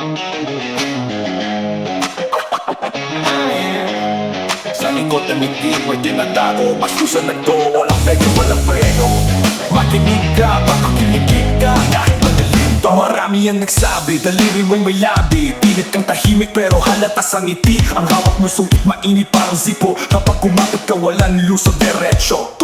Sa likod ng ngiti mo'y tinatago. Pastusan na to, walang medyo, walang preno Makinig ka, baka kinikig ka Kahit madilim to Marami ang nagsabi, daliri mo'y may labi. Pilit kang tahimik pero halata sa ngiti. Ang hawak mo sungkit mainit parang zipo. Kapag kumapit ka walang lusot diretsyo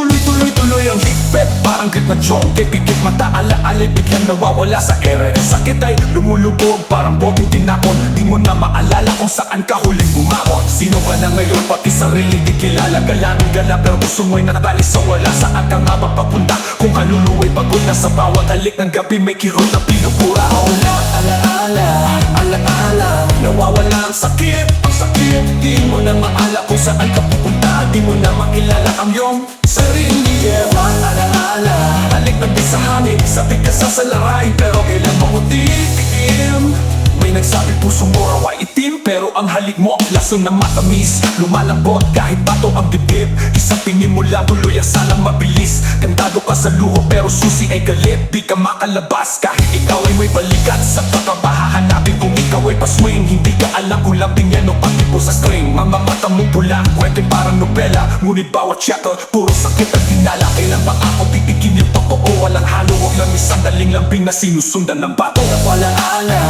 Parang grip na chonke Pikit mata ala-alay biglang nawawala sa ere. Sakit ay lumulubog parang boteng tinapon Di mo na maalala kung saan ka huling bumamon Sino ka na ngayon pati sarili di kilala. Galanong gala pero puso mo'y nakabali sa wala Saan ka nga ba papunta? Kung kaluluwa'y pagod na sa bawat halik ng gabi May kirot na pinupura. Alaala, alaala Nawawala ang sakit, ang sakit. Di mo na maala kung saan ka pupunta. Di mo na makilala ang iyong sarili. yeah. Di sa ka sa salaray pero kailan mo ko titikim may nagsabi puso mo raw ay itim? Pero ang halik mo ang lason na matamis. Lumalambot kahit bato ang dibdib. Isang tingin mo lang tuloy ang salang mabilis. Kandado ka sa luho pero susi ay galit. Di ka makalabas kahit ikaw ay may balikat. Sa pagkabaha hanapin kung ikaw ay paswing. Hindi ka alam kung lambing yan o patipo sa string. Mga mata mo pula, kwento parang nobela. Ngunit bawat chapter, puro sakit at dinala. Kailan ba ako titigin yung totoo Walang halo, huwag lang isang daling lambing na sinusundan ng bato. Walaala,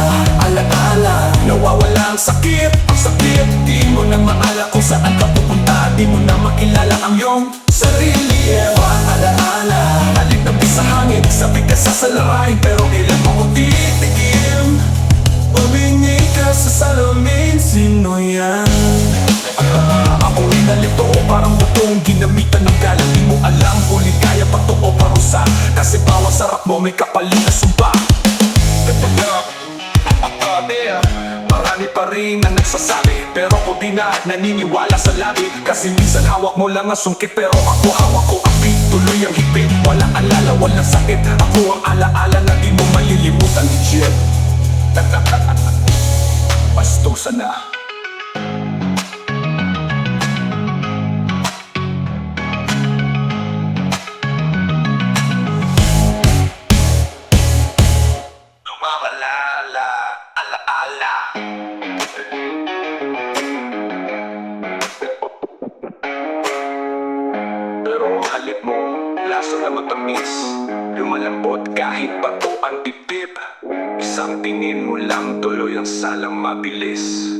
alaala Nawawala ang sakit, ang sakit Di mo na maala kung saan ka pupunta. Di mo na makilala ang iyong sarili. Yeah. Alaala, halik na sa hangin. Sabi ka sa salaray pero kailan may kapalit na sumpa Marami pa rin ang nagsasabi Pero ko di na naniniwala sa labi. Kasi minsan hawak mo lang ang sungkit Pero ako hawak ko ang beat. Tuloy ang higpit Walang alala, walang sakit. Ako ang alaala na di mo malilimutan Legit. Pastusa na Pero ang halip mo, lasa na matamis. Lumalambot kahit bato ang dibdib Isang tingin mo lang tuloy ang salang mabilis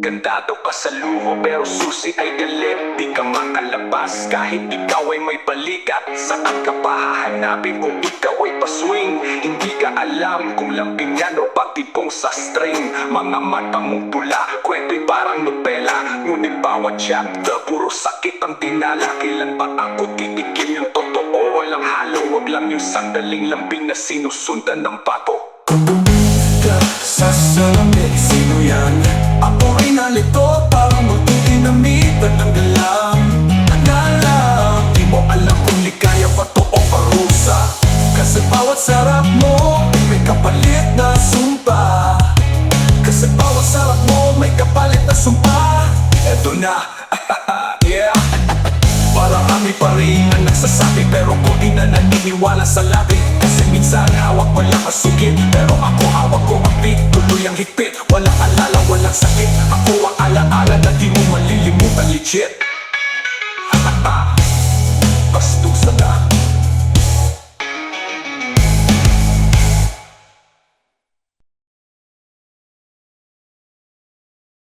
Gandado ka sa luho pero susi ay galit. Di ka makalabas kahit ikaw ay may balikat. Saan ka pa hahanapin kung ikaw ay paswing? Hindi ka alam kung lambing yan o patipong sa string. Mga mata mong pula, kwento'y parang nobela. Ngunit bawat chapter, puro sakit ang dinala. Kailan ba ako titikim yung totoo? Walang halo, wag lang yung sandaling lambing na sinusundan ng bato. Ka sa salamin May kapalit na sumpa. Eto na. Yeah. Marami pa rin ang nagsasabi Pero ko di na naniniwala sa labi Kasi minsan hawak lang kasugit Pero ako hawak ko ang beat Tuloy ang higpit. Walang alala, walang sakit. Ako ang alaala na di mo malilimutan legit